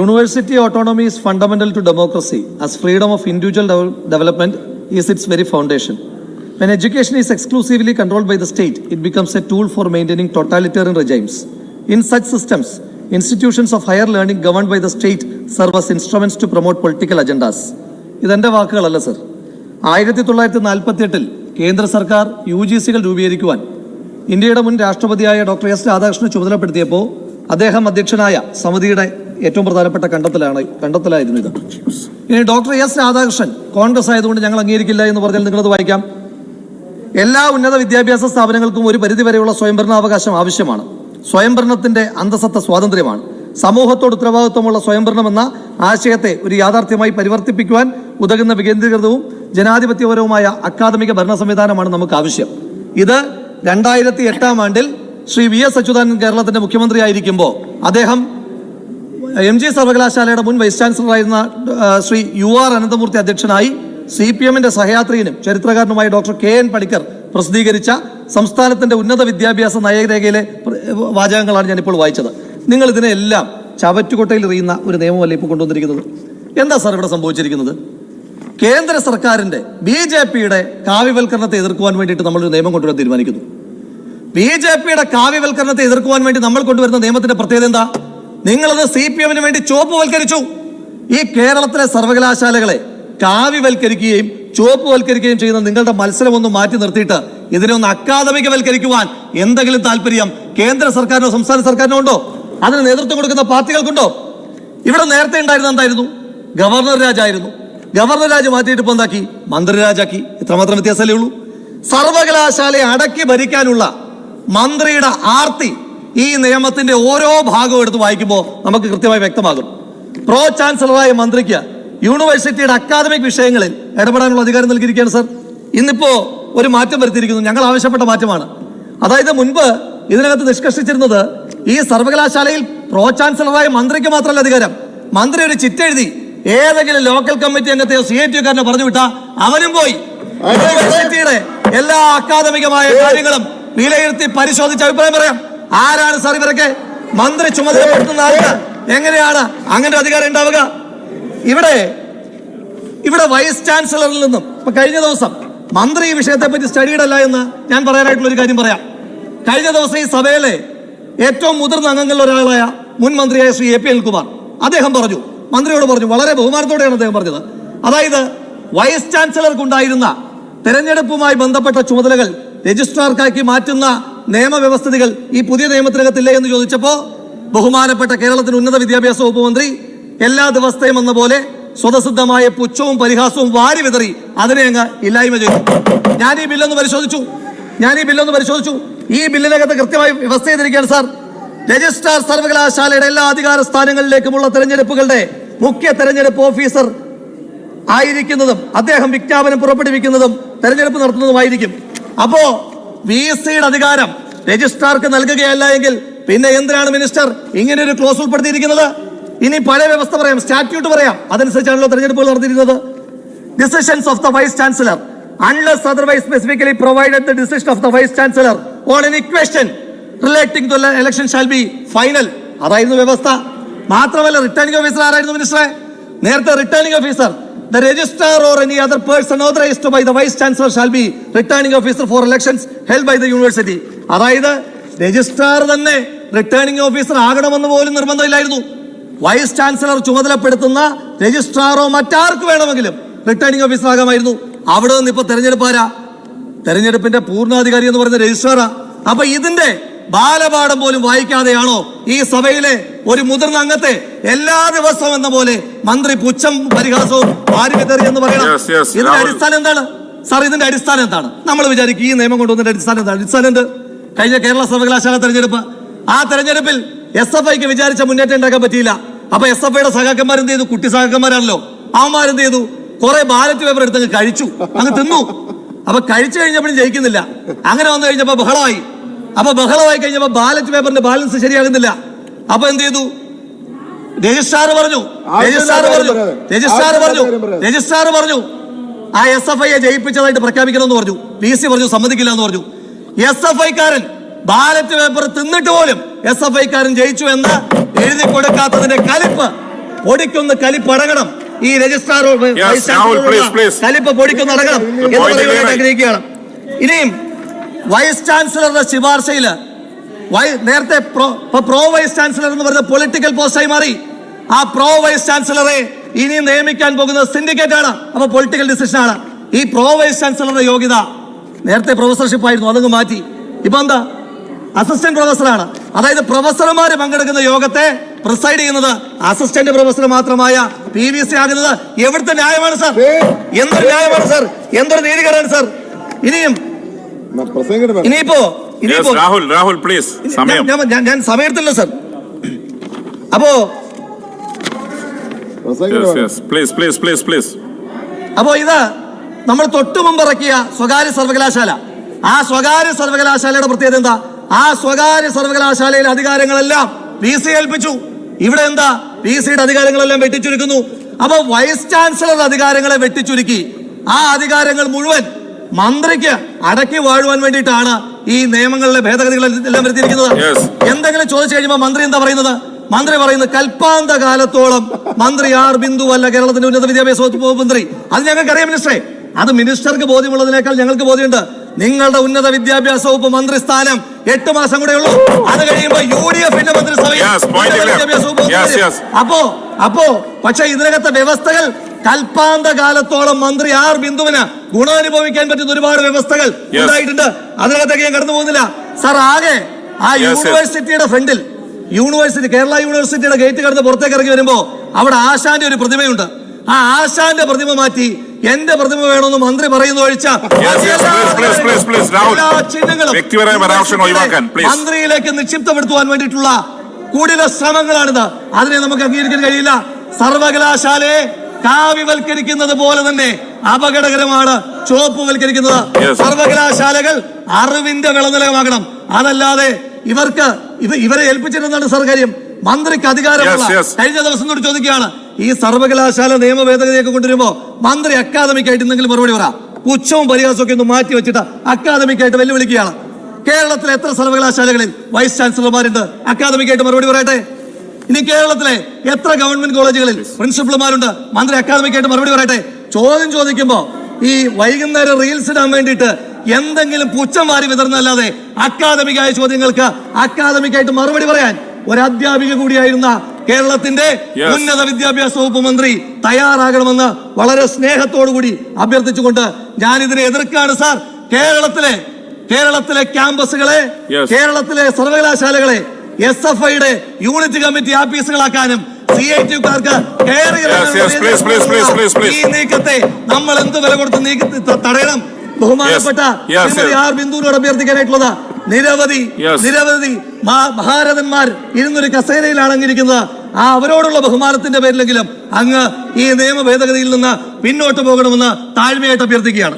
University autonomy is fundamental to democracy as freedom of individual development is is very foundation. When education is exclusively controlled by the state, it becomes a tool for maintaining totalitarian regimes. In such systems, institutions of higher learning governed by the state serve as instruments to promote political agendas. ഇതെന്റെ വാക്കുകളല്ല sir ആയിരത്തി തൊള്ളായിരത്തി നാൽപ്പത്തി എട്ടിൽ കേന്ദ്ര സർക്കാർ U G സികൾ രൂപീകരിക്കുവാൻ ഇന്ത്യയുടെ മുൻ രാഷ്ട്രപതിയായ ഡോക്ടർ എസ് രാധാകൃഷ്ണൻ ചുമതലപ്പെടുത്തിയപ്പോൾ അദ്ദേഹം അധ്യക്ഷനായ സമിതിയുടെ ഏറ്റവും പ്രധാനപ്പെട്ട കണ്ടെത്തലാണ് കണ്ടെത്തലായിരുന്നു ഇത്. ഇനി ഡോക്ടർ എസ് രാധാകൃഷ്ണൻ കോൺഗ്രസ് ആയതുകൊണ്ട് ഞങ്ങൾ അംഗീകരിക്കില്ല എന്ന് പറഞ്ഞാൽ നിങ്ങളത് വായിക്കാം. എല്ലാ ഉന്നത വിദ്യാഭ്യാസ സ്ഥാപനങ്ങൾക്കും ഒരു പരിധിവരെയുള്ള സ്വയംഭരണാവകാശം ആവശ്യമാണ്. സ്വയംഭരണത്തിന്റെ അന്തസത്ത സ്വാതന്ത്ര്യമാണ്. സമൂഹത്തോട് ഉത്തരവാദിത്വമുള്ള സ്വയംഭരണം എന്ന ആശയത്തെ ഒരു യാഥാർത്ഥ്യമായി പരിവർത്തിപ്പിക്കുവാൻ ഉതകുന്ന വികേന്ദ്രീകൃതവും ജനാധിപത്യപരവുമായ അക്കാദമിക ഭരണ സംവിധാനമാണ് നമുക്ക് ആവശ്യം. ഇത് രണ്ടായിരത്തി എട്ടാം ആണ്ടിൽ ശ്രീ വി എസ് അച്യുതാനന്ദൻ കേരളത്തിന്റെ മുഖ്യമന്ത്രിയായിരിക്കുമ്പോൾ അദ്ദേഹം എം ജി സർവകലാശാലയുടെ മുൻ വൈസ് ചാൻസലറായിരുന്ന ശ്രീ യു ആർ അനന്തമൂർത്തി അധ്യക്ഷനായി സി പി എമ്മിന്റെ സഹയാത്രിയനും ചരിത്രകാരനുമായ ഡോക്ടർ കെ എൻ പണിക്കർ പ്രസിദ്ധീകരിച്ച സംസ്ഥാനത്തിന്റെ ഉന്നത വിദ്യാഭ്യാസ നയരേഖയിലെ വാചകങ്ങളാണ് വാചകങ്ങളാണ് ഞാനിപ്പോൾ വായിച്ചത്. നിങ്ങൾ ഇതിനെല്ലാം ചവറ്റുകൊട്ടയിൽ എറിയുന്ന ഒരു നിയമമല്ല ഇപ്പോൾ കൊണ്ടുവന്നിരിക്കുന്നത്? എന്താ സാർ ഇവിടെ സംഭവിച്ചിരിക്കുന്നത്? കേന്ദ്ര സർക്കാരിന്റെ ബി ജെ പിയുടെ കാവ്യവൽക്കരണത്തെ എതിർക്കുവാൻ വേണ്ടിയിട്ട് നമ്മളൊരു നിയമം കൊണ്ടുവരാൻ തീരുമാനിക്കുന്നു. ബി ജെ പിയുടെ കാവ്യവൽക്കരണത്തെ എതിർക്കുവാൻ വേണ്ടി നമ്മൾ കൊണ്ടുവരുന്ന നിയമത്തിന്റെ പ്രത്യേകത എന്താ? നിങ്ങളത് സി പി എമ്മിന് വേണ്ടി ചുവപ്പുവൽക്കരിച്ചു. ഈ കേരളത്തിലെ സർവകലാശാലകളെ കാവ്യവൽക്കരിക്കുകയും ചുവപ്പുവൽക്കരിക്കുകയും ചെയ്യുന്ന നിങ്ങളുടെ മത്സരം ഒന്ന് മാറ്റി നിർത്തിയിട്ട് ഇതിനെ ഒന്ന് അക്കാദമികവൽക്കരിക്കുവാൻ എന്തെങ്കിലും താല്പര്യം കേന്ദ്ര സർക്കാരിനോ സംസ്ഥാന സർക്കാരിനോ ഉണ്ടോ? അതിന് നേതൃത്വം കൊടുക്കുന്ന പാർട്ടികൾക്കുണ്ടോ? ഇവിടെ നേരത്തെ ഉണ്ടായിരുന്ന എന്തായിരുന്നു? ഗവർണർ രാജായിരുന്നു. ഗവർണർ രാജ് മാറ്റിയിട്ട് ഇപ്പൊ എന്താക്കി? മന്ത്രി രാജാക്കി. ഇത്രമാത്രം വ്യത്യാസമല്ലേ ഉള്ളൂ. സർവകലാശാലയെ അടക്കി ഭരിക്കാനുള്ള മന്ത്രിയുടെ ആർത്തി ഈ നിയമത്തിന്റെ ഓരോ ഭാഗവും എടുത്ത് വായിക്കുമ്പോൾ നമുക്ക് കൃത്യമായി വ്യക്തമാകും. പ്രോ ചാൻസലറായ മന്ത്രിക്ക് യൂണിവേഴ്സിറ്റിയുടെ അക്കാദമിക് വിഷയങ്ങളിൽ ഇടപെടാനുള്ള അധികാരം നൽകിയിരിക്കുകയാണ് സർ. ഇന്നിപ്പോ ഒരു മാറ്റം വരുത്തിയിരിക്കുന്നു. ഞങ്ങൾ ആവശ്യപ്പെട്ട മാറ്റമാണ്. അതായത് മുൻപ് ഇതിനകത്ത് നിഷ്കർഷിച്ചിരുന്നത് ഈ സർവകലാശാലയിൽ പ്രോ ചാൻസലറായ മന്ത്രിക്ക് മാത്രമല്ല അധികാരം. മന്ത്രി ഒരു ചിറ്റെഴുതി ഏതെങ്കിലും ലോക്കൽ കമ്മിറ്റി അംഗത്തെയോ സി ഐ ടി കാരനെ പറഞ്ഞു വിട്ടാ അവനും പോയി. യൂണിവേഴ്സിറ്റിയുടെ എല്ലാ അക്കാദമികമായ കാര്യങ്ങളും വിലയിരുത്തി പരിശോധിച്ച് അഭിപ്രായം പറയാം. ആരാണ് സാർ ഇവരൊക്കെ? മന്ത്രി ചുമതലപ്പെടുത്തുന്ന ആൾക്ക് എങ്ങനെയാണ് അങ്ങനെ അധികാരം ഉണ്ടാവുക? ഇവിടെ ഇവിടെ വൈസ് ചാൻസലറിൽ നിന്നും ഇപ്പൊ കഴിഞ്ഞ ദിവസം മന്ത്രി ഈ വിഷയത്തെ പറ്റി സ്റ്റഡിയിടല്ല എന്ന് ഞാൻ പറയാനായിട്ടുള്ള ഒരു കാര്യം പറയാം. കഴിഞ്ഞ ദിവസം ഈ സഭയിലെ ഏറ്റവും മുതിർന്ന അംഗങ്ങളിൽ ഒരാളായ മുൻ മന്ത്രിയായ ശ്രീ എ പി അനിൽകുമാർ. അദ്ദേഹം പറഞ്ഞു മന്ത്രിയോട് പറഞ്ഞു വളരെ ബഹുമാനത്തോടെയാണ് അദ്ദേഹം പറഞ്ഞത്. അതായത് വൈസ് ചാൻസലർക്ക് ഉണ്ടായിരുന്ന തെരഞ്ഞെടുപ്പുമായി ബന്ധപ്പെട്ട ചുമതലകൾ രജിസ്ട്രാർക്കാക്കി മാറ്റുന്ന നിയമവ്യവസ്ഥിതികൾ ഈ പുതിയ നിയമത്തിനകത്തില്ലേ എന്ന് ചോദിച്ചപ്പോൾ ബഹുമാനപ്പെട്ട കേരളത്തിന് ഉന്നത വിദ്യാഭ്യാസ വകുപ്പ് മന്ത്രി എല്ലാ ദിവസത്തെയും എന്ന പോലെ സ്വതസിദ്ധമായ പുച്ഛവും പരിഹാസവും വാരി വിതറി അതിനെ അങ്ങ് ഇല്ലായ്മ ചെയ്തു. ഞാൻ ഈ ബില്ലൊന്ന് പരിശോധിച്ചു. ഞാൻ ഈ ബില്ലൊന്ന് പരിശോധിച്ചു. ഈ ബില്ലിനകത്ത് കൃത്യമായി വ്യവസ്ഥ ചെയ്തിരിക്കുകയാണ് സാർ. രജിസ്ട്രാർ സർവകലാശാലയുടെ എല്ലാ അധികാര സ്ഥാനങ്ങളിലേക്കുമുള്ള തെരഞ്ഞെടുപ്പുകളുടെ മുഖ്യ തെരഞ്ഞെടുപ്പ് ഓഫീസർ ആയിരിക്കുന്നതും അദ്ദേഹം വിജ്ഞാപനം പുറപ്പെടുവിക്കുന്നതും തെരഞ്ഞെടുപ്പ് നടത്തുന്നതുമായിരിക്കും. അപ്പോ വി സിയുടെ അധികാരം രജിസ്ട്രാർക്ക് നൽകുകയല്ല എങ്കിൽ പിന്നെ എന്തിനാണ് മിനിസ്റ്റർ ഇങ്ങനെ ഒരു ക്ലോസ് ഉൾപ്പെടുത്തിയിരിക്കുന്നത്? ഇനി പഴയ വ്യവസ്ഥ പറയാം സ്റ്റാറ്റ്യൂട്ട് പറയാം. അതനുസരിച്ചാണല്ലോ തെരഞ്ഞെടുപ്പുകൾ നടത്തിയിരുന്നത് decisions of the vice chancellor unless otherwise specifically provided the decision of the vice chancellor on any question relating to election shall be final അതായിരുന്നു വ്യവസ്ഥ. മാത്രമല്ല റിട്ടേണിംഗ് ഓഫീസർ ആരായിരുന്നു മിനിസ്റ്ററെ? നേരത്തെ returning officer the registrar or any other person authorized by the vice chancellor shall be returning officer for elections held by the university. അതായത് registrar തന്നെ returning officer ആകണമെന്ന് പോലും നിർബന്ധമില്ലായിരുന്നു. വൈസ് ചാൻസലർ ചുമതലപ്പെടുത്തുന്ന രജിസ്ട്രാറോ മറ്റാർക്ക് വേണമെങ്കിലും റിട്ടേണിംഗ് ഓഫീസർ ആകാമായിരുന്നു. അവിടെ നിന്ന് ഇപ്പൊ തെരഞ്ഞെടുപ്പ് ആരാ? തെരഞ്ഞെടുപ്പിന്റെ പൂർണാധികാരി എന്ന് പറയുന്ന രജിസ്ട്രാറാ അപ്പൊ ഇതിന്റെ ബാലപാഠം പോലും വായിക്കാതെയാണോ ഈ സഭയിലെ ഒരു മുതിർന്ന അംഗത്തെ എല്ലാ ദിവസവും എന്ന പോലെ മന്ത്രി പുച്ഛം പരിഹാസവും വാരിവിതറി എന്ന് പറയണം? ഇതിന്റെ അടിസ്ഥാനം എന്താണ്? സാർ ഇതിന്റെ അടിസ്ഥാനം എന്താണ്? നമ്മൾ വിചാരിക്കും ഈ നിയമം കൊണ്ടുവന്നതിന്റെ അടിസ്ഥാനം എന്താണ്? അടിസ്ഥാനം എന്ത്? കഴിഞ്ഞ കേരള സർവകലാശാല തെരഞ്ഞെടുപ്പ്. ആ തെരഞ്ഞെടുപ്പിൽ എസ് എഫ് ഐക്ക് വിചാരിച്ച മുന്നേറ്റം ഉണ്ടാക്കാൻ പറ്റിയില്ല. അപ്പൊ എസ് എഫ് ഐയുടെ സഹാക്കന്മാർ എന്ത് ചെയ്തു? കുട്ടി സഹാക്കന്മാരാണല്ലോ അവന്മാർ എന്ത് ചെയ്തു? കുറെ ബാലറ്റ് പേപ്പർ എടുത്തങ്ങ് കഴിച്ചു. അങ്ങ് തിന്നു. അപ്പൊ കഴിച്ചു കഴിഞ്ഞപ്പോഴും ജയിക്കുന്നില്ല. അങ്ങനെ വന്നു കഴിഞ്ഞപ്പോ ബഹളമായി. അപ്പൊ ബഹളമായി കഴിഞ്ഞപ്പോ ബാലറ്റ് പേപ്പറിന്റെ ബാലൻസ് ശരിയാകുന്നില്ല. അപ്പൊ എന്ത് ചെയ്തു? രജിസ്ട്രാർ പറഞ്ഞു. രജിസ്ട്രാർ പറഞ്ഞു. രജിസ്ട്രാർ പറഞ്ഞു. രജിസ്ട്രാർ പറഞ്ഞു. ആ എസ് എഫ് ഐയെ ജയിപ്പിച്ചതായിട്ട് പ്രഖ്യാപിക്കണമെന്ന് പറഞ്ഞു. പി സി പറഞ്ഞു സമ്മതിക്കില്ല എന്ന് പറഞ്ഞു എസ് എഫ് ഐക്കാരൻ ബാലറ്റ് പേപ്പർ തിന്നിട്ട് പോലും എസ് എഫ് ഐക്കാരൻ ജയിച്ചു എന്ന് എഴുതി കൊടുക്കാത്തതിന്റെ കലിപ്പ് പൊടിക്കൊന്ന് കലിപ്പടങ്ങണം ഈ please. കലിപ്പ് പൊടിക്കുന്ന അടങ്ങണം എന്ന് ആഗ്രഹിക്കുകയാണ്. ഇനിയും വൈസ് ചാൻസലറുടെ ശുപാർശയിൽ നേരത്തെ പ്രോ വൈസ് ചാൻസലർ എന്ന് പറയുന്നത് പൊളിറ്റിക്കൽ പോസ്റ്റായി മാറി. ആ പ്രോ വൈസ് ചാൻസലറെ ഇനി നിയമിക്കാൻ പോകുന്നത് സിൻഡിക്കേറ്റ് ആണ് അപ്പൊ പൊളിറ്റിക്കൽ ഡിസിഷൻ ആണ് ഈ പ്രോ വൈസ് ചാൻസലറുടെ യോഗ്യത നേരത്തെ പ്രൊഫസർഷിപ്പ് ആയിരുന്നു അതങ്ങ് മാറ്റി. ഇപ്പൊ എന്താ? അസിസ്റ്റന്റ് പ്രൊഫസറാണ്. അതായത് പ്രൊഫസർമാര് പങ്കെടുക്കുന്ന യോഗത്തെ പ്രിസൈഡ് ചെയ്യുന്നത് അസിസ്റ്റന്റ് പ്രൊഫസർ മാത്രമായ പി വി സി ആകുന്നത് എവിടുത്തെ ന്യായമാണ് സർ? എന്തൊരു ന്യായമാണ് സർ? എന്തൊരു നീതികരാണ് സർ? ഇനിയും ഇനിയിപ്പോ ഇനിയിപ്പോ. രാഹുൽ രാഹുൽ പ്ലീസ് സമയം. ഞാൻ- സമയത്തില്ല സർ അപ്പോ പ്ലീസ് പ്ലീസ് പ്ലീസ് പ്ലീസ് അപ്പോ ഇത് നമ്മൾ തൊട്ടു മുമ്പ് ഇറക്കിയ സ്വകാര്യ സർവകലാശാല. ആ സ്വകാര്യ സർവകലാശാലയുടെ പ്രത്യേകത എന്താ? ആ സ്വകാര്യ സർവകലാശാലയിലെ അധികാരങ്ങളെല്ലാം പി സി ഏൽപ്പിച്ചു. ഇവിടെ എന്താ? പി സിയുടെ അധികാരങ്ങളെല്ലാം വെട്ടിച്ചുരുക്കുന്നു. അപ്പൊ വൈസ് ചാൻസലർ അധികാരങ്ങളെ വെട്ടിച്ചുരുക്കി. ആ അധികാരങ്ങൾ മുഴുവൻ മന്ത്രിക്ക് അടക്കി വാഴുവാൻ വേണ്ടിയിട്ടാണ് ഈ നിയമങ്ങളിലെ ഭേദഗതികൾ എല്ലാം വരുത്തിയിരിക്കുന്നത്. എന്തെങ്കിലും ചോദിച്ചു കഴിയുമ്പോൾ മന്ത്രി എന്താ പറയുന്നത്? മന്ത്രി പറയുന്നത് കൽപ്പാന്ത കാലത്തോളം മന്ത്രി ആർ ബിന്ദു അല്ല കേരളത്തിന്റെ ഉന്നത വിദ്യാഭ്യാസ വകുപ്പ് മന്ത്രി. അത് ഞങ്ങൾക്ക് അറിയാം മിനിസ്റ്ററെ. അത് മിനിസ്റ്റർക്ക് ബോധ്യമുള്ളതിനേക്കാൾ ഞങ്ങൾക്ക് ബോധ്യമുണ്ട്. നിങ്ങളുടെ ഉന്നത വിദ്യാഭ്യാസ വകുപ്പ് മന്ത്രി സ്ഥാനം എട്ട് മാസം കൂടെ ഉള്ളൂ. അത് കഴിയുമ്പോൾ യു ഡി എഫിന്റെ മന്ത്രിസഭയിൽ Yes, point ഉന്നത clear. വിദ്യാഭ്യാസ വകുപ്പ് Yes, മന്ത്രി. yes. അപ്പോ അപ്പോ പക്ഷെ ഇതിനകത്തെ വ്യവസ്ഥകൾ കൽപ്പാന്ത കാലത്തോളം മന്ത്രി ആർ ബിന്ദുവിന് ഗുണാനുഭവിക്കാൻ പറ്റുന്ന ഒരുപാട് വ്യവസ്ഥകൾ. ഉണ്ടായിട്ടുണ്ട് അതിനകത്തേക്ക് ഞാൻ കടന്നു പോകുന്നില്ല സാർ ആകെ ആ. യൂണിവേഴ്സിറ്റിയുടെ ഫ്രണ്ടിൽ യൂണിവേഴ്സിറ്റി കേരള യൂണിവേഴ്സിറ്റിയുടെ ഗേറ്റ് കടന്ന് പുറത്തേക്ക് ഇറങ്ങി വരുമ്പോൾ അവിടെ ആശാന്റെ ഒരു പ്രതിമയുണ്ട് ആ ആശാന്റെ പ്രതിമ മാറ്റി എന്റെ പ്രതിമ വേണമെന്ന് മന്ത്രി പറയുന്ന ഒഴിച്ച. മന്ത്രിയിലേക്ക് നിക്ഷിപ്തപ്പെടുത്തുവാൻ വേണ്ടിയിട്ടുള്ള കൂടുതൽ ശ്രമങ്ങളാണിത് അതിനെ നമുക്ക് അംഗീകരിക്കാൻ കഴിയില്ല സർവകലാശാലയെ കാവ്യവൽക്കരിക്കുന്നത് പോലെ തന്നെ അപകടകരമാണ് ചുവപ്പുവൽക്കരിക്കുന്നത്. വൽക്കരിക്കുന്നത് സർവകലാശാലകൾ അറിവിന്റെ വിളനിലമാകണം അതല്ലാതെ ഇവർക്ക് ഇവ ഇവരെ ഏൽപ്പിച്ചിരുന്നതാണ് സർ കാര്യം. മന്ത്രിക്ക് അധികാരമുള്ള. കഴിഞ്ഞ ദിവസം കൂടി ചോദിക്കുകയാണ് ഈ സർവകലാശാല നിയമ ഭേദഗതിയൊക്കെ കൊണ്ടുവരുമ്പോ മന്ത്രി അക്കാദമിക് ആയിട്ട് എന്തെങ്കിലും മറുപടി പറ. പുച്ഛവും പരിഹാസവും ഒക്കെ ഒന്ന് മാറ്റി വെച്ചിട്ട് അക്കാദമിക് ആയിട്ട് വെല്ലുവിളിക്കുകയാണ്. കേരളത്തിലെ എത്ര സർവകലാശാലകളിൽ വൈസ് ചാൻസലർമാരുണ്ട്? അക്കാദമിക് ആയിട്ട് മറുപടി പറയട്ടെ. ഇനി കേരളത്തിലെ എത്ര ഗവൺമെന്റ് കോളേജുകളിൽ പ്രിൻസിപ്പൾമാരുണ്ട് മന്ത്രി അക്കാദമിക് ആയിട്ട് മറുപടി പറയട്ടെ. ചോദ്യം ചോദിക്കുമ്പോ ഈ വൈകുന്നേരം റീൽസ് ഇടാൻ വേണ്ടിയിട്ട് എന്തെങ്കിലും പുച്ഛം വാരി വിതർന്നല്ലാതെ അക്കാദമികായ ചോദ്യങ്ങൾക്ക് അക്കാദമിക് ആയിട്ട് മറുപടി പറയാൻ ഒരു അധ്യാപിക കൂടിയായിരുന്ന കേരളത്തിന്റെ ഉന്നത വിദ്യാഭ്യാസ വകുപ്പ് മന്ത്രി തയ്യാറാകണമെന്ന് വളരെ സ്നേഹത്തോടു കൂടി അഭ്യർത്ഥിച്ചുകൊണ്ട് ഞാൻ ഇതിനെ എതിർക്കാണ് സാർ. കേരളത്തിലെ കേരളത്തിലെ ക്യാമ്പസുകളെ കേരളത്തിലെ സർവകലാശാലകളെ എസ് എഫ് ഐയുടെ യൂണിറ്റ് കമ്മിറ്റി ആഫീസുകളാക്കാനും സി ഐ ടിക്കാർക്ക് കയറി please, please. ഈ നീക്കത്തെ നമ്മൾ എന്ത് വില കൊടുത്ത് നീക്കത്തെ തടയണം ബഹുമാനപ്പെട്ട. ആർ ബിന്ദുവിനോട് അഭ്യർത്ഥിക്കാനായിട്ടുള്ളത് നിരവധി. നിരവധി മഹാരഥന്മാർ ഭാരതന്മാർ ഇരുന്നൊരു കസേരയിൽ അടങ്ങിയിരിക്കുന്നത് ആ അവരോടുള്ള ബഹുമാനത്തിന്റെ പേരിലെങ്കിലും അങ്ങ് ഈ നിയമ ഭേദഗതിയിൽ നിന്ന് പിന്നോട്ട് പോകണമെന്ന് താഴ്മയായിട്ട് അഭ്യർത്ഥിക്കുകയാണ്